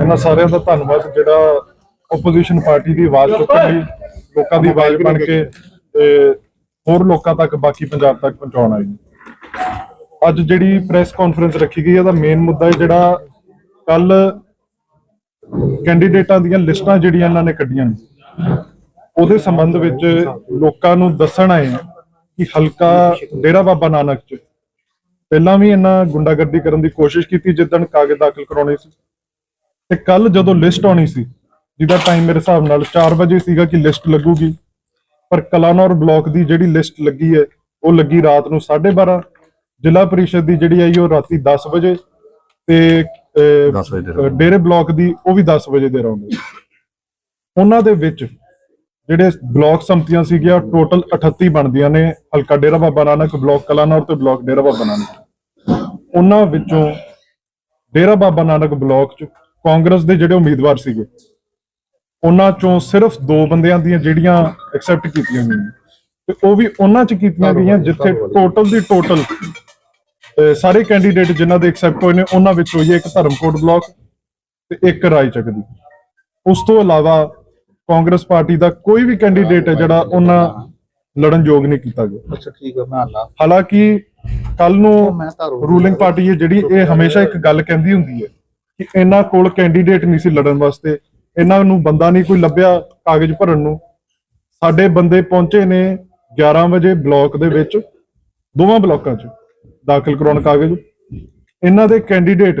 ਇਹਨਾਂ ਸਾਰਿਆਂ ਦਾ ਧੰਨਵਾਦ ਜਿਹੜਾ ਆਪੋਜੀਸ਼ਨ ਪਾਰਟੀ ਦੀ ਆਵਾਜ਼ ਚੁੱਕਣ ਲਈ ਲੋਕਾਂ ਦੀ ਆਵਾਜ਼ ਬਣ ਕੇ ਤੇ ਹੋਰ ਲੋਕਾਂ ਤੱਕ ਬਾਕੀ ਪੰਜਾਬ ਤੱਕ ਪਹੁੰਚਾਉਣ ਆਈ ਅੱਜ ਜਿਹੜੀ ਪ੍ਰੈਸ ਕਾਨਫਰੰਸ ਰੱਖੀ ਗਈ ਹੈ ਦਾ ਮੇਨ ਮੁੱਦਾ ਹੈ ਜਿਹੜਾ ਕੱਲ ਕੈਂਡੀਡੇਟਾਂ ਦੀਆਂ ਲਿਸਟਾਂ ਜਿਹੜੀਆਂ ਇਹਨਾਂ ਨੇ ਕੱਢੀਆਂ ਨੇ ਉਹਦੇ ਸੰਬੰਧ ਵਿੱਚ ਲੋਕਾਂ ਨੂੰ ਦੱਸਣ ਆਏ ਹਾਂ ਕਿ ਹਲਕਾ ਡੇਰਾ ਬਾਬਾ ਨਾਨਕ ਚ ਪਹਿਲਾਂ ਵੀ ਇਹਨਾਂ ਗੁੰਡਾਗਰਦੀ ਕਰਨ ਦੀ ਕੋਸ਼ਿਸ਼ ਕੀਤੀ ਜਿੱਦਣ ਕਾਗਜ਼ ਦਾਖਲ ਕਰਾਉਣੇ ਸੀ। ਤੇ ਕੱਲ ਜਦੋਂ ਲਿਸਟ ਆਉਣੀ ਸੀ ਜਿਹਦਾ ਟਾਈਮ ਮੇਰੇ ਹਿਸਾਬ ਨਾਲ 4 ਵਜੇ ਸੀਗਾ ਕਿ ਲਿਸਟ ਲੱਗੂਗੀ ਪਰ ਕਲਾਨੌਰ ਬਲਾਕ ਦੀ ਜਿਹੜੀ ਲਿਸਟ ਲੱਗੀ ਹੈ ਉਹ ਲੱਗੀ ਰਾਤ ਨੂੰ 12:30 ਜ਼ਿਲ੍ਹਾ ਪਰਿਸ਼ਦ ਦੀ ਜਿਹੜੀ ਆਈ ਉਹ ਰਾਤੀ 10 ਵਜੇ ਤੇ ਅਹ, 10 ਵਜੇ ਦੇ ਅਹ, ਡੇਰੇ ਬਲਾਕ ਦੀ ਉਹ ਵੀ 10 ਵਜੇ ਦੇ ਰੌਂਡ ਉਹਨਾਂ ਦੇ ਵਿੱਚ ਜਿਹੜੇ ਬਲਾਕ ਸੰਮਤੀਆਂ ਸੀਗੀਆਂ ਟੋਟਲ 38 ਬਣਦੀਆਂ ਨੇ ਹਲਕਾ ਡੇਰਾ ਬਾਬਾ ਨਾਨਕ ਬਲਾਕ ਕਲਾਨੌਰ ਤੇ ਬਲਾਕ ਡੇਰਾ ਬਾਬਾ ਨਾਨਕ। ਉਹਨਾਂ ਵਿੱਚੋਂ ਡੇਰਾ ਬਾਬਾ ਨਾਨਕ ਬਲਾਕ ਚ ਕਾਂਗਰਸ ਦੇ ਜਿਹੜੇ ਉਮੀਦਵਾਰ ਸੀਗੇ ਉਹਨਾਂ ਚੋਂ ਸਿਰਫ ਦੋ ਬੰਦਿਆਂ ਦੀਆਂ ਜਿਹੜੀਆਂ ਐਕਸੈਪਟ ਕੀਤੀਆਂ ਗਈਆਂ। ਤੇ ਉਹ ਵੀ ਉਹਨਾਂ ਚ ਕੀਤੀਆਂ ਗਈਆਂ ਜਿੱਥੇ ਟੋਟਲ ਦੀ ਟੋਟਲ ਸਾਰੇ ਕੈਂਡੀਡੇਟ ਜਿਨ੍ਹਾਂ ਦੇ ਐਕਸੈਪਟ ਹੋਏ ਨੇ ਉਹਨਾਂ ਵਿੱਚ ਹੋਈ ਇੱਕ ਧਰਮਕੋਟ ਬਲਾਕ ਤੇ ਇੱਕ ਰਾਏਚੱਕ ਦੀ। ਉਸ ਤੋਂ ਇਲਾਵਾ ਕਾਂਗਰਸ ਪਾਰਟੀ ਦਾ ਕੋਈ ਵੀ ਕੈਂਡੀਡੇਟ ਹੈ ਜਿਹੜਾ ਉਹਨਾਂ ਲੜਨ ਯੋਗ ਨਹੀਂ ਕੀਤਾ ਗਿਆ। ਅੱਛਾ ਠੀਕ ਹੈ ਮੈਂ ਹਾਲਾਂਕਿ ਕੱਲ ਨੂੰ ਰੂਲਿੰਗ ਪਾਰਟੀ ਹੈ ਜਿਹੜੀ ਇਹ ਹਮੇਸ਼ਾ ਇੱਕ ਗੱਲ ਕਹਿੰਦੀ ਹੁੰਦੀ ਹੈ ਕਿ ਇਹਨਾਂ ਕੋਲ ਕੈਂਡੀਡੇਟ ਨਹੀਂ ਸੀ ਲੜਨ ਵਾਸਤੇ। ਇਹਨਾਂ ਨੂੰ ਬੰਦਾ ਨਹੀਂ ਕੋਈ ਲੱਭਿਆ ਕਾਗਜ਼ ਭਰਨ ਨੂੰ। ਸਾਡੇ ਬੰਦੇ ਪਹੁੰਚੇ ਨੇ 11 ਵਜੇ ਬਲਾਕ ਦੇ ਵਿੱਚ, ਦੋਵਾਂ ਬਲਾਕਾਂ 'ਚ, ਦਾਖਲ ਕਰਾਉਣ ਕਾਗਜ਼। ਇਹਨਾਂ ਦੇ ਕੈਂਡੀਡੇਟ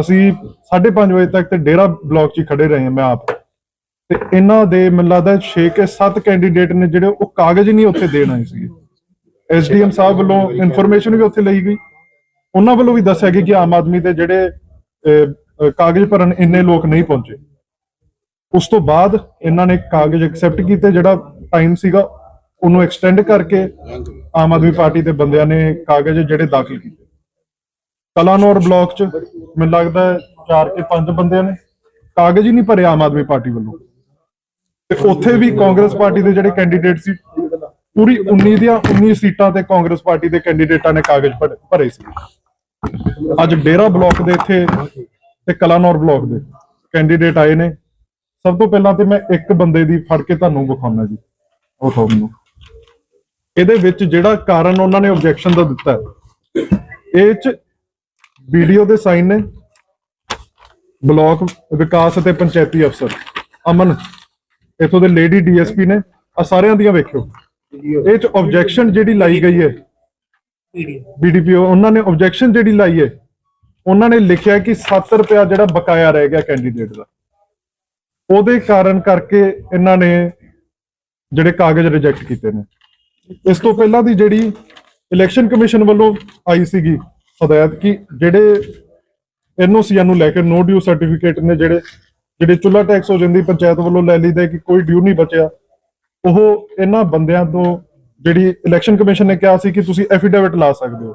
ਅਸੀਂ 5:30 ਵਜੇ ਤੱਕ ਤੇ ਡੇਰਾ ਬਲਾਕ 'ਚ ਹੀ ਖੜੇ ਰਹੇ ਹਾਂ ਮੈਂ ਆਪ। ਤੇ ਇਹਨਾਂ ਦੇ ਮੈਨੂੰ ਲੱਗਦਾ 6 ਕੇ 7 ਕੈਂਡੀਡੇਟ ਨੇ ਜਿਹੜੇ ਉਹ ਕਾਗਜ਼ ਹੀ ਨਹੀਂ ਉੱਥੇ ਦੇਣ ਆਏ ਸੀਗੇ। ਐਸਡੀਐਮ ਸਾਹਿਬ ਵੱਲੋਂ ਇਨਫੋਰਮੇਸ਼ਨ ਵੀ ਉੱਥੇ ਲਈ ਗਈ। ਉਹਨਾਂ ਵੱਲੋਂ ਵੀ ਦੱਸਿਆ ਗਿਆ ਕਿ ਆਮ ਆਦਮੀ ਦੇ ਜਿਹੜੇ ਕਾਗਜ਼ ਭਰਨ ਇੰਨੇ ਲੋਕ ਨਹੀਂ ਪਹੁੰਚੇ। ਉਸ ਤੋਂ ਬਾਅਦ ਇਹਨਾਂ ਨੇ ਕਾਗਜ਼ ਐਕਸੈਪਟ ਕੀਤੇ, ਜਿਹੜਾ ਟਾਈਮ ਸੀਗਾ, ਉਹਨੂੰ ਐਕਸਟੈਂਡ ਕਰਕੇ ਆਮ ਆਦਮੀ ਪਾਰਟੀ ਦੇ ਬੰਦਿਆਂ ਨੇ ਕਾਗਜ਼ ਜਿਹੜੇ ਦਾਖਲ ਕੀਤੇ। ਕਲਾਨੌਰ ਬਲਾਕ ਚ ਮੈਨੂੰ ਲੱਗਦਾ 4 ਕੇ 5 ਬੰਦਿਆਂ ਨੇ ਕਾਗਜ਼ ਹੀ ਨਹੀਂ ਭਰੇ ਆਮ ਆਦਮੀ ਪਾਰਟੀ ਵੱਲੋਂ। ਤੇ ਉੱਥੇ ਵੀ ਕਾਂਗਰਸ ਪਾਰਟੀ ਦੇ ਜਿਹੜੇ ਕੈਂਡੀਡੇਟ ਸੀ, ਪੂਰੀ 19 ਦੀਆਂ 19 ਸੀਟਾਂ ਤੇ ਕਾਂਗਰਸ ਪਾਰਟੀ ਦੇ ਕੈਂਡੀਡੇਟਾਂ ਨੇ ਕਾਗਜ਼ ਭਰ- ਭਰੇ ਸੀ। ਅੱਜ ਡੇਰਾ ਬਲਾਕ ਦੇ ਇੱਥੇ ਤੇ ਕਲਾਨੌਰ ਬਲਾਕ ਦੇ ਕੈਂਡੀਡੇਟ ਆਏ ਨੇ। ਸਭ ਤੋਂ ਪਹਿਲਾਂ ਤੇ ਮੈਂ ਇੱਕ ਬੰਦੇ ਦੀ ਫੜ ਕੇ ਤੁਹਾਨੂੰ ਵਿਖਾਉਣਾ ਜੀ ਉਹ ਤੁਹਾਨੂੰ ਇਹਦੇ ਵਿੱਚ ਜਿਹੜਾ ਕਾਰਨ ਉਹਨਾਂ ਨੇ ਆਬਜੈਕਸ਼ਨ ਦਾ ਦਿੱਤਾ ਹੈ, ਇਹ ਚ ਵੀਡੀਓ ਦੇ ਸਾਈਨ ਨੇ ਬਲਾਕ ਵਿਕਾਸ ਅਤੇ ਪੰਚਾਇਤੀ ਅਫਸਰ ਅਮਨ ਇਥੋਂ ਦੇ ਲੇਡੀ ਡੀਐਸਪੀ ਨੇ ਆ ਸਾਰਿਆਂ ਦੀਆਂ ਵੇਖਿਓ। ਇਹ ਚ ਆਬਜੈਕਸ਼ਨ ਜਿਹੜੀ ਲਾਈ ਗਈ ਹੈ ਬੀਡੀਪੀਓ ਉਹਨਾਂ ਨੇ ਆਬਜੈਕਸ਼ਨ ਜਿਹੜੀ ਲਾਈ ਹੈ ਉਹਨਾਂ ਨੇ ਲਿਖਿਆ ਕਿ 7 ਰੁਪਿਆ ਜਿਹੜਾ ਬਕਾਇਆ ਰਹਿ ਗਿਆ ਕੈਂਡੀਡੇਟ ਦਾ। ਉਹਦੇ ਕਾਰਨ ਕਰਕੇ ਇਹਨਾਂ ਨੇ ਜਿਹੜੇ ਕਾਗਜ਼ ਰਿਜੈਕਟ ਕੀਤੇ ਨੇ। ਇਸ ਤੋਂ ਪਹਿਲਾਂ ਦੀ ਜਿਹੜੀ ਇਲੈਕਸ਼ਨ ਕਮਿਸ਼ਨ ਵੱਲੋਂ ਆਈ ਸੀਗੀ ਹਦਾਇਤ ਕਿ ਜਿਹੜੇ ਐਨਓਸੀਆਂ ਨੂੰ ਲੈ ਕੇ ਨੋ ਡਿਊ ਸਰਟੀਫਿਕੇਟ ਨੇ ਜਿਹੜੇ ਜਿਹੜੇ ਚੁੱਲਾ ਟੈਕਸ ਹੋ ਜਾਂਦੀ, ਪੰਚਾਇਤ ਵੱਲੋਂ ਲੈ ਲਈਦਾ ਕਿ ਕੋਈ ਡਿਊ ਨਹੀਂ ਬਚਿਆ। ਉਹ ਇਹਨਾਂ ਬੰਦਿਆਂ ਤੋਂ ਜਿਹੜੀ ਇਲੈਕਸ਼ਨ ਕਮਿਸ਼ਨ ਨੇ ਕਿਹਾ ਸੀ ਕਿ ਤੁਸੀਂ ਐਫੀਡੇਵਿਟ ਲਾ ਸਕਦੇ ਹੋ।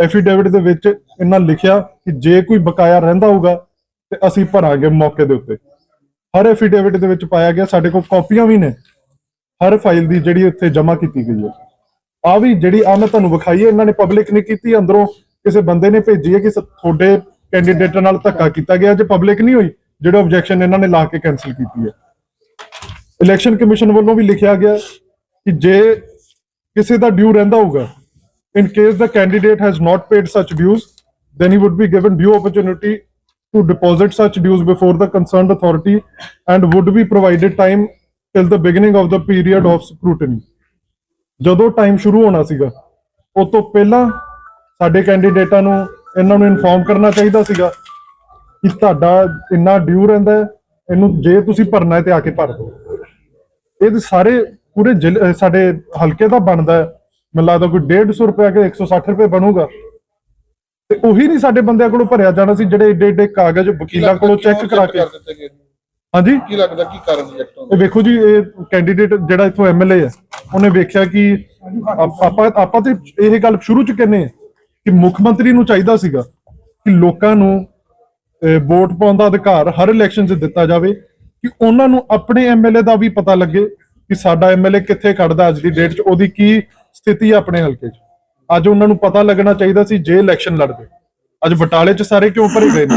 ਐਫੀਡੇਵਿਟ ਦੇ ਵਿੱਚ ਇਹਨਾਂ ਲਿਖਿਆ ਕਿ ਜੇ ਕੋਈ ਬਕਾਇਆ ਰਹਿੰਦਾ ਹੋਊਗਾ ਤੇ ਅਸੀਂ ਭਰਾਂਗੇ ਮੌਕੇ ਦੇ ਉੱਤੇ। ਹਰ ਐਫੀਡੇਵਿਟ ਦੇ ਵਿੱਚ ਪਾਇਆ ਗਿਆ, ਸਾਡੇ ਕੋਲ ਕਾਪੀਆਂ ਵੀ ਨੇ। ਹਰ ਫਾਈਲ ਦੀ ਜਿਹੜੀ ਉੱਥੇ ਜਮ੍ਹਾਂ ਕੀਤੀ ਗਈ ਹੈ। ਆ ਵੀ ਜਿਹੜੀ ਆ ਮੈਂ ਤੁਹਾਨੂੰ ਵਿਖਾਈ ਹੈ, ਇਹਨਾਂ ਨੇ ਪਬਲਿਕ ਨਹੀਂ ਕੀਤੀ, ਅੰਦਰੋਂ ਕਿਸੇ ਬੰਦੇ ਨੇ ਭੇਜੀ ਹੈ ਕਿ ਤੁਹਾਡੇ ਕੈਂਡੀਡੇਟਾਂ ਨਾਲ ਧੱਕਾ ਕੀਤਾ ਗਿਆ ਜੇ ਪਬਲਿਕ ਨਹੀਂ ਹੋਈ, ਜਿਹੜਾ ਆਬਜੈਕਸ਼ਨ ਇਹਨਾਂ ਨੇ ਲਾ ਕੇ ਕੈਨਸਲ ਕੀਤੀ ਹੈ। ਇਲੈਕਸ਼ਨ ਕਮਿਸ਼ਨ ਵੱਲੋਂ ਵੀ ਲਿਖਿਆ ਗਿਆ ਕਿ ਜੇ ਕਿਸੇ ਦਾ ਡਿਊ ਰਹਿੰਦਾ ਹੋਊਗਾ in case the candidate has not paid such dues then he would be given due opportunity to deposit such dues before the concerned authority and would be provided time till the beginning of the period of scrutiny ਜਦੋਂ time ਸ਼ੁਰੂ ਹੋਣਾ ਸੀਗਾ ਉਸ ਤੋਂ ਪਹਿਲਾਂ ਸਾਡੇ ਕੈਂਡੀਡੇਟਾਂ ਨੂੰ ਇਹਨਾਂ ਨੂੰ ਇਨਫੋਰਮ ਕਰਨਾ ਚਾਹੀਦਾ ਸੀਗਾ ਕਿ ਤੁਹਾਡਾ ਇੰਨਾ ਡਿਊ ਰਹਿੰਦਾ ਹੈ ਇਹਨੂੰ ਜੇ ਤੁਸੀਂ ਭਰਨਾ ਹੈ ਤੇ ਆ ਕੇ ਭਰ ਦਿਓ ਇਹ ਤਾਂ ਸਾਰੇ ਪੂਰੇ ਜ਼ਿਲ੍ਹੇ- ਅਹ ਸਾਡੇ ਹਲਕੇ ਦਾ ਬਣਦਾ ਹੈ ਮੈਨੂੰ ਲੱਗਦਾ ਕੋਈ 150 ਰੁਪਏ ਕਿ 160 ਰੁਪਏ ਬਣੂਗਾ। ਤੇ ਉਹੀ ਨਹੀਂ ਸਾਡੇ ਬੰਦਿਆਂ ਕੋਲੋਂ ਭਰਿਆ ਜਾਣਾ ਸੀ ਜਿਹੜੇ ਏਡੇ ਏਡੇ ਕਾਗਜ਼ ਵਕੀਲਾਂ ਕੋਲੋਂ ਚੈੱਕ ਕਰਾ ਕੇ। ਹਾਂਜੀ? ਕੀ ਲੱਗਦਾ ਕੀ ਕਾਰਨ ਰਿਜੈਕਟ ਇਹ ਵੇਖੋ ਜੀ ਇਹ ਕੈਂਡੀਡੇਟ ਜਿਹੜਾ ਇਥੋਂ ਐਮਐਲਏ ਹੈ ਉਹਨੇ ਵੇਖਿਆ ਕਿ ਆਪ- ਆਪਾਂ ਤੇ ਇਹ ਗੱਲ ਸ਼ੁਰੂ ਚ ਕਹਿੰਨੇ ਕਿ ਮੁੱਖ ਮੰਤਰੀ ਨੂੰ ਚਾਹੀਦਾ ਸੀਗਾ ਕਿ ਲੋਕਾਂ ਨੂੰ ਵੋਟ ਪਾਉਣ ਦਾ ਅਧਿਕਾਰ ਹਰ ਇਲੈਕਸ਼ਨ 'ਚ ਦਿੱਤਾ ਜਾਵੇ ਕਿ ਉਹਨਾਂ ਨੂੰ ਆਪਣੇ ਐਮਐਲਏ ਦਾ ਵੀ ਪਤਾ ਲੱਗੇ ਕਿ ਸਾਡਾ ਐਮਐਲਏ ਕਿੱਥੇ ਖੜਦਾ ਅੱਜ ਦੀ ਡੇਟ 'ਚ ਉਹਦੀ ਕੀ ਸਥਿਤੀ ਹੈ ਆਪਣੇ ਹਲਕੇ 'ਚ। ਅੱਜ ਉਹਨਾਂ ਨੂੰ ਪਤਾ ਲੱਗਣਾ ਚਾਹੀਦਾ ਸੀ ਜੇ ਇਲੈਕਸ਼ਨ ਲੜਦੇ। ਅੱਜ ਬਟਾਲੇ 'ਚ ਸਾਰੇ ਕਿਉਂ ਭਰੇ ਗਏ ਨੇ?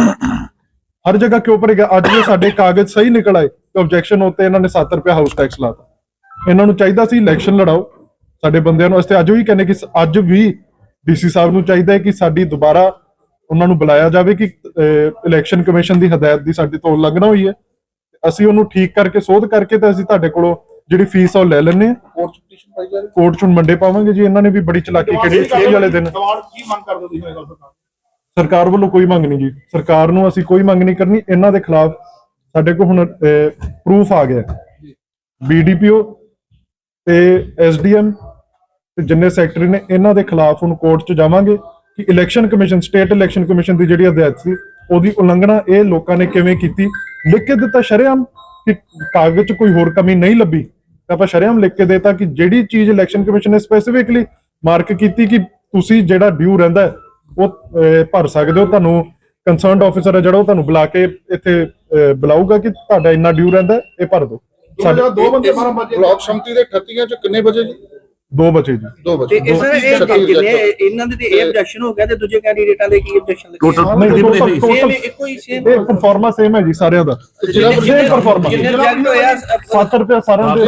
ਹਰ ਜਗ੍ਹਾ ਕਿਉਂ ਭਰੇਗਾ ਅੱਜ ਜੇ ਸਾਡੇ ਕਾਗਜ਼ ਸਹੀ ਨਿਕਲ ਆਏ ਤੇ ਆਬਜੈਕਸ਼ਨ ਉੱਤੇ ਇਹਨਾਂ ਨੇ 7 ਰੁਪਏ ਹਾਊਸ ਟੈਕਸ ਲਾਤਾ ਇਹਨਾਂ ਨੂੰ ਚਾਹੀਦਾ ਸੀ ਇਲੈਕਸ਼ਨ ਲੜਾਓ। ਸਾਡੇ ਬੰਦਿਆਂ ਨੂੰ ਅਸੀਂ ਅੱਜ ਵੀ ਕਹਿੰਦੇ ਕਿ ਅੱਜ ਵੀ ਡੀਸੀ ਸਾਹਿਬ ਨੂੰ ਚਾਹੀਦਾ ਹੈ ਕਿ ਸਾਡੀ ਦੁਬਾਰਾ ਉਹਨਾਂ ਨੂੰ ਬੁਲਾਇਆ ਜਾਵੇ ਕਿ ਇਲੈਕਸ਼ਨ ਕਮਿਸ਼ਨ ਦੀ ਹਦਾਇਤ ਦੀ ਸਾਡੀ ਤੋਂ ਉਲੰਘਣਾ ਹੋਈ ਹੈ। ਅਸੀਂ ਉਹਨੂੰ ਠੀਕ ਕਰਕੇ, ਸੋਧ ਕਰਕੇ ਤੇ ਅਸੀਂ ਤੁਹਾਡੇ ਕੋਲੋਂ ਜਿਹੜੀ ਫੀਸ ਆ ਉਹ ਲੈ ਲੈਣੇ ਆ। ਕੋਰਟ ਚ ਪਟੀਸ਼ਨ ਪਾਈ ਜਾ ਰਹੀ ਕੋਰਟ ਚ ਹੁਣ ਮੰਡੇ ਪਾਵਾਂਗੇ ਜੀ ਇਹਨਾਂ ਨੇ ਵੀ ਬੜੀ ਚਲਾਕੀ ਕਿਹੜੀ ਖੇਡ ਵਾਲੇ ਦਿਨ। ਦਵਾਰ ਕੀ ਮੰਗ ਕਰਦੇ ਤੁਸੀਂ ਇਹ ਗੱਲ ਸਰਕਾਰ ਸਰਕਾਰ ਵੱਲੋਂ ਕੋਈ ਮੰਗ ਨਹੀਂ ਜੀ। ਸਰਕਾਰ ਨੂੰ ਅਸੀਂ ਕੋਈ ਮੰਗ ਨਹੀਂ ਕਰਨੀ ਇਹਨਾਂ ਦੇ ਖਿਲਾਫ ਸਾਡੇ ਕੋਲ ਹੁਣ ਪ੍ਰੂਫ ਆ ਗਿਆ। ਬੀਡੀਪੀਓ ਤੇ ਐਸਡੀਐਮ ਤੇ ਜਿੰਨੇ ਸੈਕਟਰੀ ਨੇ ਇਹਨਾਂ ਦੇ ਖਿਲਾਫ ਹੁਣ ਕੋਰਟ 'ਚ ਜਾਵਾਂਗੇ ਕਿ election commission state election commission ਦੀ ਜਿਹੜੀ ਹਦਾਇਤ ਸੀ ਉਹਦੀ ਉਲੰਘਣਾ ਇਹ ਲੋਕਾਂ ਨੇ ਕਿਵੇਂ ਕੀਤੀ? ਲਿਖ ਕੇ ਦਿੱਤਾ ਸ਼ਰੇਆਮ। ਕਿ ਕਾਗਜ਼ 'ਚ ਕੋਈ ਹੋਰ ਕਮੀ ਨਹੀਂ ਲੱਭੀ ਤਾਂ ਆਪਾਂ ਸ਼ਰੇਆਮ ਲਿਖ ਕੇ ਦੇਤਾ ਕਿ ਜਿਹੜੀ ਚੀਜ਼ ਇਲੈਕਸ਼ਨ ਕਮਿਸ਼ਨ ਨੇ ਸਪੈਸੀਫਿਕਲੀ ਮਾਰਕ ਕੀਤੀ ਕਿ ਤੁਸੀਂ ਜਿਹੜਾ ਡਿਊ ਰਹਿੰਦਾ ਉਹ ਭਰ ਸਕਦੇ ਹੋ ਤੁਹਾਨੂੰ ਕੰਸਰਨਡ ਆਫੀਸਰ ਹੈ ਜਿਹੜਾ ਉਹ ਤੁਹਾਨੂੰ ਬੁਲਾ ਕੇ ਇੱਥੇ ਬੁਲਾਊਗਾ ਕਿ ਤੁਹਾਡਾ ਇੰਨਾ ਡਿਊ ਰਹਿੰਦਾ ਇਹ ਭਰ ਦਿਓ। ਸਾਡੇ ਸਾਡੇ ਦੋ ਬੰਦੇ 12 ਵਜੇ ਬਲਾਕ ਸੰਮਤੀ ਦੇ 38 ਚ ਕਿੰਨੇ ਵਜੇ ਜੀ? ਦੋ ਬਚੇ ਜੀ। 2 ਤੇ ਵਜੇ ਇਸ ਇਹ ਜਿੰਨੇ ਇਹਨਾਂ ਦੇ ਤੇ ਇਹ ਆਬਜੈਕਸ਼ਨ ਹੋ ਗਿਆ ਤੇ ਦੂਜੇ ਕੈਂਡੀਡੇਟਾਂ ਦੇ ਕੀ ਆਬਜੈਕਸ਼ਨ ਲੱਗੇ? ਨਹੀਂ ਸੇਮ ਇੱਕੋ ਹੀ ਸੇਮ ਇਹ ਪਰਫਾਰਮਾ ਸੇਮ ਹੈ ਜੀ ਸਾਰਿਆਂ ਦਾ। ਪ੍ਰੀਸ਼ਦ performance। ਜਿੰਨੇ ਰਿਜੈਕਟ ਹੋਇਆ 7 ਰੁਪਏ ਸਾਰਿਆਂ ਦੇ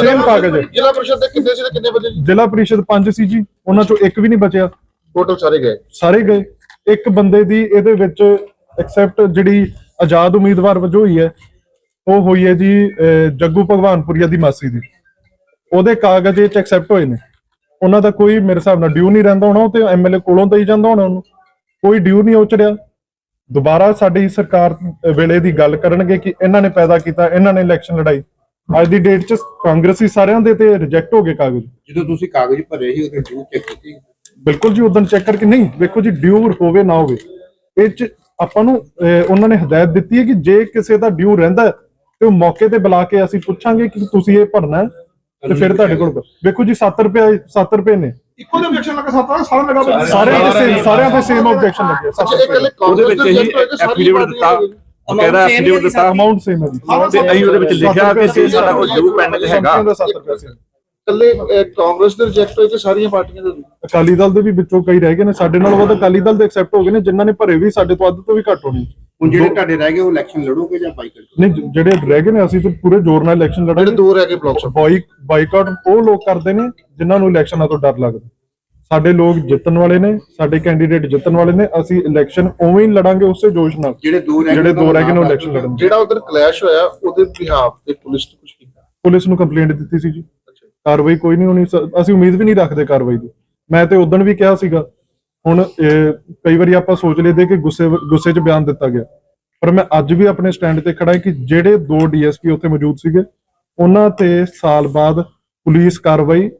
ਸੇਮ ਕਾਗਜ਼ ਹੈ ਜ਼ਿਲ੍ਹਾ ਪ੍ਰੀਸ਼ਦ ਦੇ ਕਿੰਨੇ ਸੀ ਤੇ ਕਿੰਨੇ ਵਜੇ ਜੀ ਜ਼ਿਲ੍ਹਾ ਪ੍ਰੀਸ਼ਦ 5 ਸੀ ਜੀ ਉਹਨਾਂ ਚੋਂ ਇੱਕ ਵੀ ਨਹੀਂ ਬਚਿਆ। ਟੋਟਲ ਸਾਰੇ ਗਏ। ਸਾਰੇ ਗਏ। ਇੱਕ ਬੰਦੇ ਦੀ ਇਹਦੇ ਵਿੱਚ ਐਕਸੈਪਟ ਜਿਹੜੀ ਆਜ਼ਾਦ ਉਮੀਦਵਾਰ ਵਜੋਂ ਹੋਈ ਹੈ ਉਹ ਹੋਈ ਹੈ ਜੀ ਜੱਗੂ ਭਗਵਾਨਪੁਰੀਆ ਦੀ ਮਾਸੀ ਦੀ। ਉਹਦੇ ਕਾਗਜ਼ ਇਹ ਚ ਐਕਸੈਪਟ ਹੋਏ ਨੇ। ਉਹਨਾਂ ਦਾ ਕੋਈ ਮੇਰੇ ਹਿਸਾਬ ਨਾਲ ਡਿਊ ਨਹੀਂ ਰਹਿੰਦਾ ਹੋਣਾ ਉਹ ਤੇ ਐਮਐਲਏ ਕੋਲੋਂ ਤਾਂ ਹੀ ਜਾਂਦਾ ਹੋਣਾ ਉਹਨੂੰ। ਕੋਈ ਡਿਊ ਨਹੀਂ ਉਚੜਿਆ ਦੁਬਾਰਾ ਸਾਡੀ ਸਰਕਾਰ ਵੇਲੇ ਦੀ ਗੱਲ ਕਰਨਗੇ ਕਿ ਇਹਨਾਂ ਨੇ ਪੈਦਾ ਕੀਤਾ ਇਹਨਾਂ ਨੇ ਇਲੈਕਸ਼ਨ ਲੜਾਈ। ਅੱਜ ਦੀ ਡੇਟ 'ਚ ਕਾਂਗਰਸੀ ਸਾਰਿਆਂ ਦੇ ਤੇ ਰਿਜੈਕਟ ਹੋ ਗਏ ਕਾਗਜ਼। ਜਦੋਂ ਤੁਸੀਂ ਕਾਗਜ਼ ਭਰੇ ਸੀ ਉਹਦੇ ਡਿਊ ਚੈੱਕ ਕੀਤੀ? ਬਿਲਕੁਲ ਜੀ ਉਦੋਂ ਚੈੱਕ ਕਰਕੇ ਨਹੀਂ ਵੇਖੋ ਜੀ ਡਿਊ ਹੋਵੇ ਨਾ ਹੋਵੇ। ਇਹ ਚ ਆਪਾਂ ਨੂੰ ਉਹਨਾਂ ਨੇ ਹਦਾਇਤ ਦਿੱਤੀ ਹੈ ਕਿ ਜੇ ਕਿਸੇ ਦਾ ਡਿਊ ਰਹਿੰਦਾ ਤੇ ਉਹ ਮੌਕੇ ਤੇ ਬੁਲਾ ਕੇ ਅਸੀਂ ਪੁੱਛਾਂਗੇ ਕਿ ਤੁਸੀਂ ਇਹ ਭਰਨਾ ਹੈ। ਤੇ ਫਿਰ ਤੁਹਾਡੇ ਕੋਲ ਵੇਖੋ ਜੀ 7 ਰੁਪਏ 7 ਰੁਪਏ ਨੇ। ਇੱਕੋ ਜਿਹਾ ਆਬਜੈਕਸ਼ਨ ਲੱਗਾ ਸਾਰਾ ਸਾਰਾ ਲਗਾ ਦੇ। same- ਸਾਰਿਆਂ ਦੇ ਸੇਮ ਆਬਜੈਕਸ਼ਨ ਲੱਗੇ ਉਹਦੇ ਕਾਂਗਰਸ ਵਿੱਚ ਦੇ ਹੀ ਸਾਰੀ ਐਫੀਡੇਵਿਟ ਦਿੱਤਾ Amount same ਐਫੀਡੇਵਿਟ ਦਿੱਤਾ ਅਮਾਉਂਟ ਸੇਮ ਹੈ ਜੀ। ਤੇ ਅਸੀਂ ਉਹਦੇ ਵਿੱਚ ਲਿਖਿਆ ਕਿ ਜੇ ਸਾਡਾ ਉਹ ਡਿਊ ਪੈਂਡ ਹੈਗਾ। ਸੰਪਤੀਆਂ ਦਾ 7 ਰੁਪਏ। ਸੀ ਕੱਲੇ ਕਾਂਗਰਸ ਦੇ ਰਿਜੈਕਟ ਹੋਏ ਕਿ ਸਾਰੀਆਂ ਪਾਰਟੀਆਂ ਦੇ ਅਕਾਲੀ ਦਲ ਦੇ ਵੀ ਵਿੱਚੋਂ ਕਈ ਰਹਿ ਗਏ ਨੇ ਸਾਡੇ ਨਾਲ ਵੱਧ ਅਕਾਲੀ ਦਲ ਦੇ ਐਕਸੈਪਟ ਹੋ ਗਏ ਨੇ ਜਿਨ੍ਹਾਂ ਨੇ ਭਰੇ ਵੀ ਸਾਡੇ ਤੋਂ ਅੱਧ ਤੋਂ ਵੀ ਘੱਟ ਹੋਣੀ ਹੁਣ ਜਿਹੜੇ ਤੁਹਾਡੇ ਰਹਿ ਗਏ ਉਹ ਇਲੈਕਸ਼ਨ ਲੜੋਗੇ ਜਾਂ ਬਾਈਕਾਟ ਨਹੀਂ ਜਿਹੜੇ ਰਹਿ ਗਏ ਨੇ ਅਸੀਂ ਤਾਂ ਪੂਰੇ ਜ਼ੋਰ ਨਾਲ ਇਲੈਕਸ਼ਨ ਜਿਹੜੇ ਲੜਾਂਗੇ ਦੋ ਰਹਿ ਗਏ ਬਲਾਕ ਸੰਮਤੀ ਬਾਈ ਬਾਈਕਾਟ ਉਹ ਲੋਕ ਕਰਦੇ ਨੇ ਜਿਨ੍ਹਾਂ ਨੂੰ ਇਲੈਕਸ਼ਨਾਂ ਤੋਂ ਡਰ ਲੱਗਦਾ। ਸਾਡੇ ਲੋਕ ਜਿੱਤਣ ਵਾਲੇ ਨੇ ਸਾਡੇ ਕੈਂਡੀਡੇਟ ਜਿੱਤਣ ਵਾਲੇ ਨੇ ਅਸੀਂ ਇਲੈਕਸ਼ਨ ਉਵੇਂ ਹੀ ਲੜਾਂਗੇ ਉਸੇ ਜੋਸ਼ ਨਾਲ। ਜਿਹੜੇ ਦੋ ਰਹਿ ਗਏ ਜਿਹੜੇ ਦੋ ਰਹਿ ਗਏ ਨੇ ਉਹ ਇਲੈਕਸ਼ਨ ਲੜਨਗੇ। ਜਿਹੜਾ ਉਧਰ ਕਲੈਸ਼ ਹੋਇਆ ਉਹਦੇ ਬਿਹਾਫ ਤੇ ਪੁਲਿਸ ਨੇ ਕੁਝ ਕੀਤਾ? ਪੁਲਿਸ ਨੂੰ ਕੰਪਲੇਂਟ ਦਿੱਤੀ ਸੀ ਜੀ। ਕਾਰਵਾਈ ਕੋਈ ਨਹੀਂ ਹੋਣੀ ਅਸੀਂ ਉਮੀਦ ਵੀ ਨਹੀਂ ਰੱਖਦੇ ਕਾਰਵਾਈ ਦੀ। ਮੈਂ ਤੇ ਉਦੋਂ ਵੀ ਕਿਹਾ ਸੀਗਾ ਹੁਣ ਕਈ ਵਾਰੀ ਆਪਾਂ ਸੋਚ ਲਈਦੇ ਕਿ ਗੁੱਸੇ ਗੁੱਸੇ 'ਚ ਬਿਆਨ ਦਿੱਤਾ ਗਿਆ। ਪਰ ਮੈਂ ਅੱਜ ਵੀ ਆਪਣੇ ਸਟੈਂਡ ਤੇ ਖੜਾ ਹਾਂ ਕਿ ਜਿਹੜੇ ਦੋ ਡੀਐਸਪੀ ਉੱਥੇ ਮੌਜੂਦ ਸੀਗੇ ਉਹਨਾਂ ਤੇ ਸਾਲ ਬਾਅਦ ਪੁਲਿਸ ਕਾਰਵਾਈ